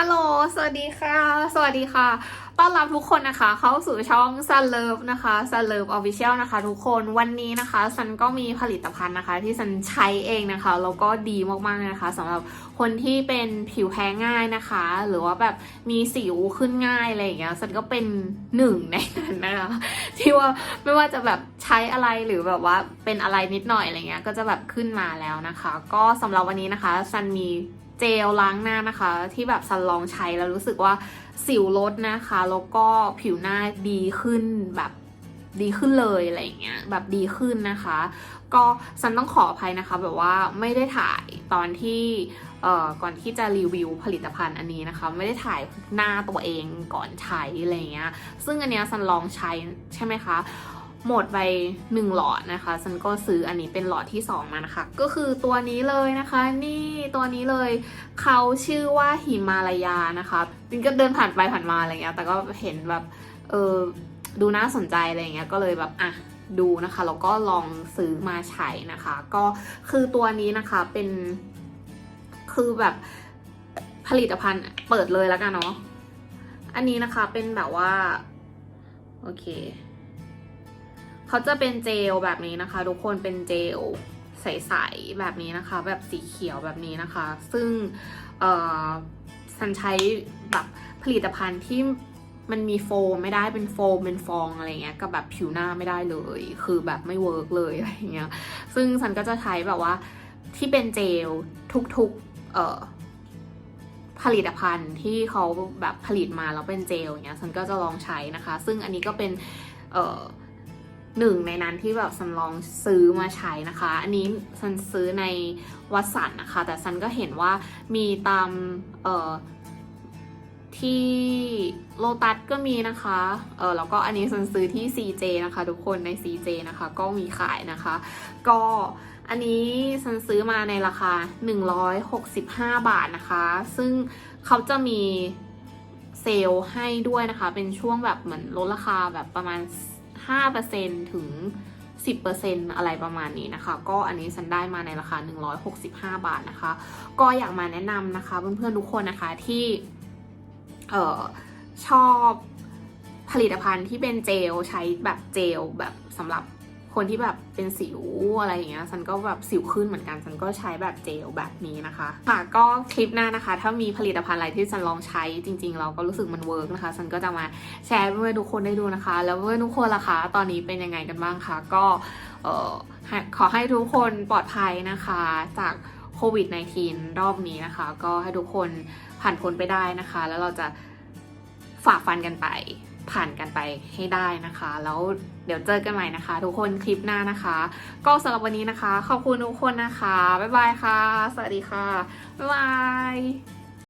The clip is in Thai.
ฮัลโหล สวัสดีค่ะ สวัสดีค่ะ ต้อนรับทุกคนนะคะ เข้าสู่ช่อง Sun Love นะคะ Sun Love Official นะคะ ทุกคน วันนี้นะคะซันก็มีผลิตภัณฑ์นะคะ ที่ซันใช้เองนะคะ แล้วก็ดีมากๆเลยนะคะสำหรับคนที่เป็นผิวแพ้ง่ายนะคะ หรือว่าแบบมีสิวขึ้นง่ายอะไรอย่างเงี้ยซันก็เป็นหนึ่งในนั้นนะคะ ที่ว่าไม่ว่าจะแบบใช้อะไรหรือแบบว่าเป็นอะไรนิดหน่อยอะไรเงี้ย ก็จะแบบขึ้นมาแล้วนะคะ ก็สำหรับวันนี้นะคะซันมี เจลล้างหน้านะคะ ที่แบบซันลองใช้แล้วรู้สึกว่าสิวลดนะคะ แล้วก็ผิวหน้าดีขึ้นแบบดีขึ้นเลยอะไรอย่างเงี้ยแบบดีขึ้นนะคะ ก็ซันต้องขออภัยนะคะ แบบว่าไม่ได้ถ่ายตอนที่เอ่อก่อนที่จะรีวิวผลิตภัณฑ์อันนี้นะคะ ไม่ได้ถ่ายหน้าตัวเองก่อนใช้อะไรเงี้ยซึ่งอันเนี้ยซันลองใช้ใช่ไหมคะ หมดไปหนึ่งหลอดนะคะซันก็ซื้ออันนี้เป็นหลอดที่สองมานะคะ ก็คือตัวนี้เลยนะคะ นี่ตัวนี้เลยเขาชื่อว่าหิมาลายานะคะจริงก็เดินผ่านไปผ่านมาอะไรเงี้ยแต่ก็เห็นแบบเออดูน่าสนใจอะไรเงี้ยก็เลยแบบอะดูนะคะแล้วก็ลองซื้อมาใช้นะคะ ก็คือตัวนี้นะคะเป็นคือแบบผลิตภัณฑ์เปิดเลยแล้วกันเนาะอันนี้นะคะเป็นแบบว่า โอเค เขาจะเป็นเจลแบบนี้นะคะ ทุกคนเป็นเจลใสๆแบบนี้นะคะ แบบสีเขียวแบบนี้นะคะ ซึ่งเอ่อฉันใช้แบบผลิตภัณฑ์ที่มันมีโฟมไม่ได้เป็นโฟมเป็นฟองอะไรเงี้ยกับแบบผิวหน้าไม่ได้เลย คือแบบไม่เวิร์กเลยอะไรเงี้ยซึ่งฉันก็จะใช้แบบว่าที่เป็นเจลทุกๆเอ่อผลิตภัณฑ์ที่เขาแบบผลิตมาแล้วเป็นเจลเงี้ย ฉันก็จะลองใช้นะคะ ซึ่งอันนี้ก็เป็น เอ่อ หนึ่งในนั้นที่แบบซันลองซื้อมาใช้นะคะ อันนี้ซันซื้อในวัดสันนะคะ แต่ซันก็เห็นว่ามีตามเอ่อที่โลตัสก็มีนะคะ เออแล้วก็อันนี้ซันซื้อที่ CJ นะคะทุกคนใน CJ นะคะ ก็มีขายนะคะ ก็อันนี้ฉันซื้อมาในราคา 165 บาทนะคะ ซึ่งเขาจะมีเซลล์ให้ด้วยนะคะ เป็นช่วงแบบเหมือนลดราคาแบบประมาณ 5%ถึง 10%อะไรประมาณนี้นะคะ ก็อันนี้ฉันได้มาในราคา 165 บาทนะคะ ก็อยากมาแนะนำนะคะ เพื่อนๆทุกคนนะคะที่เออชอบผลิตภัณฑ์ที่เป็นเจลใช้แบบเจลแบบสำหรับ คนที่แบบเป็นสิวอะไรอย่างเงี้ยฉันก็แบบสิวขึ้นเหมือนกันฉันก็ใช้แบบเจลแบบนี้นะคะค่ะก็คลิปหน้านะคะ ถ้ามีผลิตภัณฑ์อะไรที่ฉันลองใช้จริง ๆ เราก็รู้สึกมันเวิร์กนะคะฉันก็จะมาแชร์ให้เพื่อนทุกคนได้ดูนะคะ แล้วเพื่อนทุกคนล่ะคะ ตอนนี้เป็นยังไงกันบ้างคะก็เออขอให้ทุกคนปลอดภัยนะคะจากโควิด -19 รอบนี้นะคะ ก็ให้ทุกคนผ่านพ้นไปได้นะคะ แล้วเราจะฝ่าฟันกันไป ผ่านกันไปให้ได้นะคะ แล้วเดี๋ยวเจอกันใหม่นะคะ ทุกคนคลิปหน้านะคะ ก็สำหรับวันนี้นะคะ ขอบคุณทุกคนนะคะ บ๊ายบายค่ะ สวัสดีค่ะ บ๊ายบาย